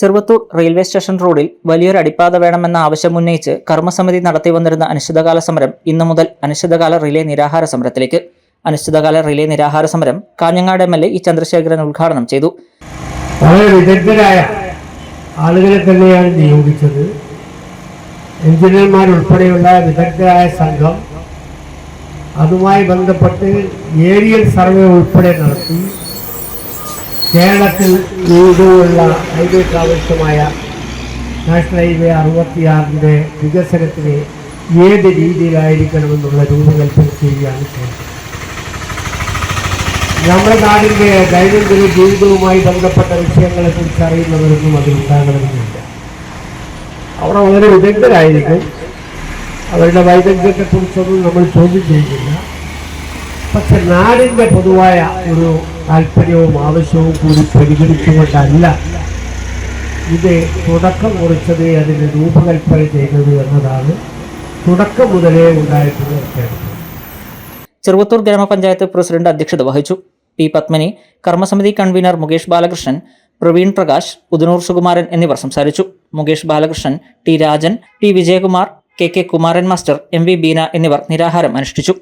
Cheruvathur railway station റോഡിൽ വലിയൊരു അടിപ്പാത വേണമെന്ന ആവശ്യം ഉന്നയിച്ച് കർമ്മസമിതി നടത്തി വന്നിരുന്ന അനിശ്ചിതകാല സമരം ഇന്നു മുതൽ അനിശ്ചിതകാല റിലേ നിരാഹാര സമരത്തിലേക്ക്. അനിശ്ചിതകാല റിലേ നിരാഹാര സമരം Kanhangad M L A E Chandrasekharan ഉദ്ഘാടനം ചെയ്തു. വളരെ വിദഗ്ധരായ ആളുകളെ തന്നെയാണ് നിയോഗിച്ചത്. എഞ്ചിനീയർമാരുൾപ്പെടെയുള്ള വിദഗ്ധരായ സംഘം അതുമായി ബന്ധപ്പെട്ട് ഏരിയൽ സർവേ ഉൾപ്പെടെ നടത്തി. കേരളത്തിൽ ഇതുള്ള ഹൈവേക്ക് ആവശ്യമായ നാഷണൽ ഹൈവേ അറുപത്തിയാറിന്റെ വികസനത്തിന് ഏത് രീതിയിലായിരിക്കണമെന്നുള്ള രൂപകൽപ്പന ചെയ്യുകയാണ് നമ്മുടെ നാടിന്റെ ദൈനംദിന ജീവിതവുമായി ബന്ധപ്പെട്ട വിഷയങ്ങളെ കുറിച്ച് അറിയുന്നവരൊന്നും അതിലുണ്ടാകണമെന്നില്ല അവർ വളരെ വിദഗ്ധരായിരിക്കും. അവരുടെ വൈദഗ്ധ്യത്തെക്കുറിച്ചൊന്നും നമ്മൾ ചോദ്യം ചെയ്യുന്നില്ല. പക്ഷെ നാടിന്റെ പൊതുവായ ഒരു താല്പര്യവും ആവശ്യവും കൂടി പരിഗണിച്ചുകൊണ്ടല്ല ഇത് തുടക്കം കുറിച്ചത് അതിന് രൂപകൽപ്പന ചെയ്തത് എന്നതാണ്. തുടക്കം മുതലേ ഉണ്ടായിട്ടുള്ള ചെറുവത്തൂർ ഗ്രാമപഞ്ചായത്ത് പ്രസിഡന്റ് അധ്യക്ഷത വഹിച്ചു. പി പത്മനി കർമ്മസമിതി കൺവീനർ മുകേഷ് ബാലകൃഷ്ണൻ പ്രവീൺ പ്രകാശ് ഉദനൂർ സുകുമാരൻ എന്നിവർ സംസാരിച്ചു. Mukesh Balakrishnan T Rajan T Vijayakumar K K Kumaran master M V Beena എന്നിവർ നിരാഹാരം അനുഷ്ഠിച്ചു.